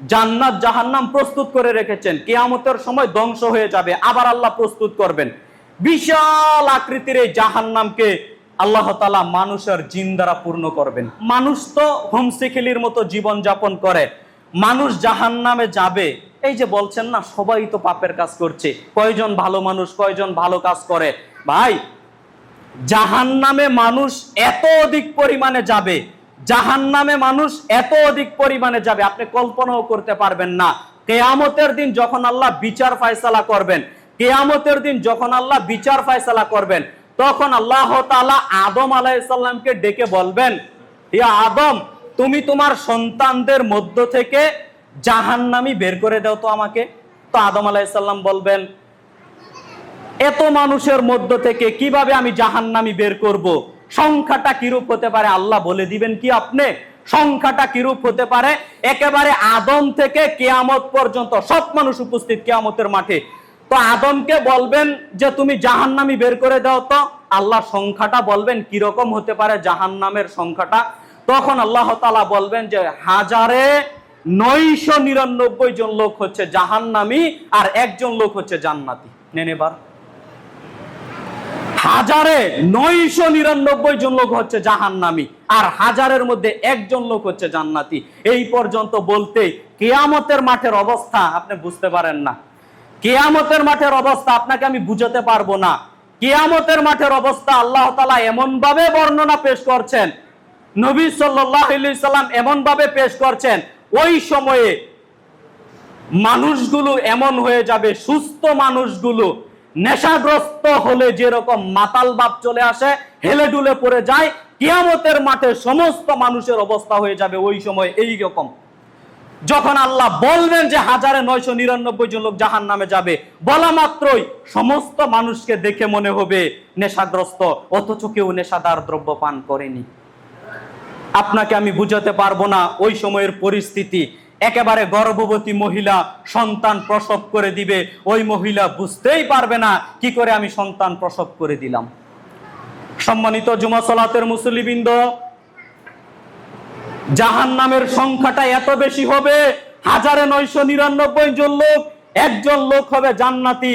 জান্নাত, জাহান্নাম প্রস্তুত করে রেখেছেন। কেয়ামতের সময় ধ্বংস হয়ে যাবে, আবার আল্লাহ প্রস্তুত করবেন। বিশাল আকৃতির এই জাহান্নামকে আল্লাহ তালা মানুষের জিন দ্বারা পূর্ণ করবেন। মানুষ তো হোমসিখিলির মতো জীবন যাপন করে। মানুষ জাহান্নামে যাবে। এই যে বলছেন না, সবাই তো পাপের কাজ করছে। কয়জন ভালো মানুষ, কয়জন ভালো কাজ করে? ভাই জাহান নামে মানুষ এত অধিক পরিমাণে যাবে জাহান নামে মানুষ এত অধিক পরিমাণে যাবে, আপনি কল্পনাও করতে পারবেন না। কেয়ামতের দিন যখন আল্লাহ বিচার ফায়সালা করবেন, কেয়ামতের দিন যখন আল্লাহ বিচার ফায়সালা করবেন, তখন আল্লাহ আদম আলাইসাল্লামকে ডেকে বলবেন ইয়া আদম, তুমি তোমার সন্তানদের মধ্য থেকে জাহান্নামি বের করে দাও তো আমাকে। তো আদম আলাইসাল্লাম বলবেন, এত মানুষের মধ্য থেকে কীভাবে আমি জাহান্নামি বের করব? সংখ্যাটা কিরূপ হতে পারে? আল্লাহ বলে দিবেন কি আপনি? সংখ্যাটা কিরূপ হতে পারে? একেবারে আদম থেকে কেয়ামত পর্যন্ত সব মানুষ উপস্থিত কেয়ামতের মাঠে। তো আদমকে বলবেন যে, তুমি জাহান্নামি বের করে দাও তো। আল্লাহ সংখ্যাটা বলবেন কীরকম হতে পারে? জাহান্নামের সংখ্যাটা। তখন আল্লাহ তালা বলবেন যে, হাজারে নয়শো নিরানব্বই জন লোক হচ্ছে জাহান্নামি আর একজন লোক হচ্ছে জান্নাতি। নেন এবার। হাজারে নয়শো নিরানব্বই জন লোক হচ্ছে জাহান্নামি, আর হাজারের মধ্যে একজন লোক হচ্ছে জান্নাতি। এই পর্যন্ত বলতে কেয়ামতের মাঠের অবস্থা আপনি বুঝতে পারেন না। কেয়ামতের মাঠের অবস্থা আপনাকে আমি বুঝাতে পারব না। কেয়ামতের মাঠের অবস্থা আল্লাহ তালা এমন ভাবে বর্ণনা পেশ করছেন, নবী সাল্লাম এমন ভাবে পেশ করছেন, ওই সময়ে মানুষগুলো এমন হয়ে যাবে, সুস্থ মানুষগুলো নেশাগ্রস্ত হলে যেরকম মাতাল বাপ চলে আসে, হেলে ডুলে পড়ে যায়, কিয়ামতের মাঠে সমস্ত মানুষের অবস্থা হয়ে যাবে ওই সময় এই রকম যখন আল্লাহ বলবেন যে হাজারে নয়শো নিরানব্বই জন লোক জাহান নামে যাবে, বলা মাত্রই সমস্ত মানুষকে দেখে মনে হবে নেশাগ্রস্ত, অথচ কেউ নেশাদার দ্রব্য পান করেনি। আপনাকে আমি বুঝাতে পারব না ওই সময়ের পরিস্থিতি। একেবারে গর্ভবতী মহিলা সন্তান প্রসব করে দিবে। ওই মহিলা বুঝতেই পারবে না কি করে আমি সন্তান প্রসব করে দিলাম। সম্মানিত জুমা সলাতের মুসলিবৃন্দ জাহান নামের সংখ্যাটা এত বেশি হবে, হাজারে নয়শো নিরানব্বই জন লোক, একজন লোক হবে জান্নাতি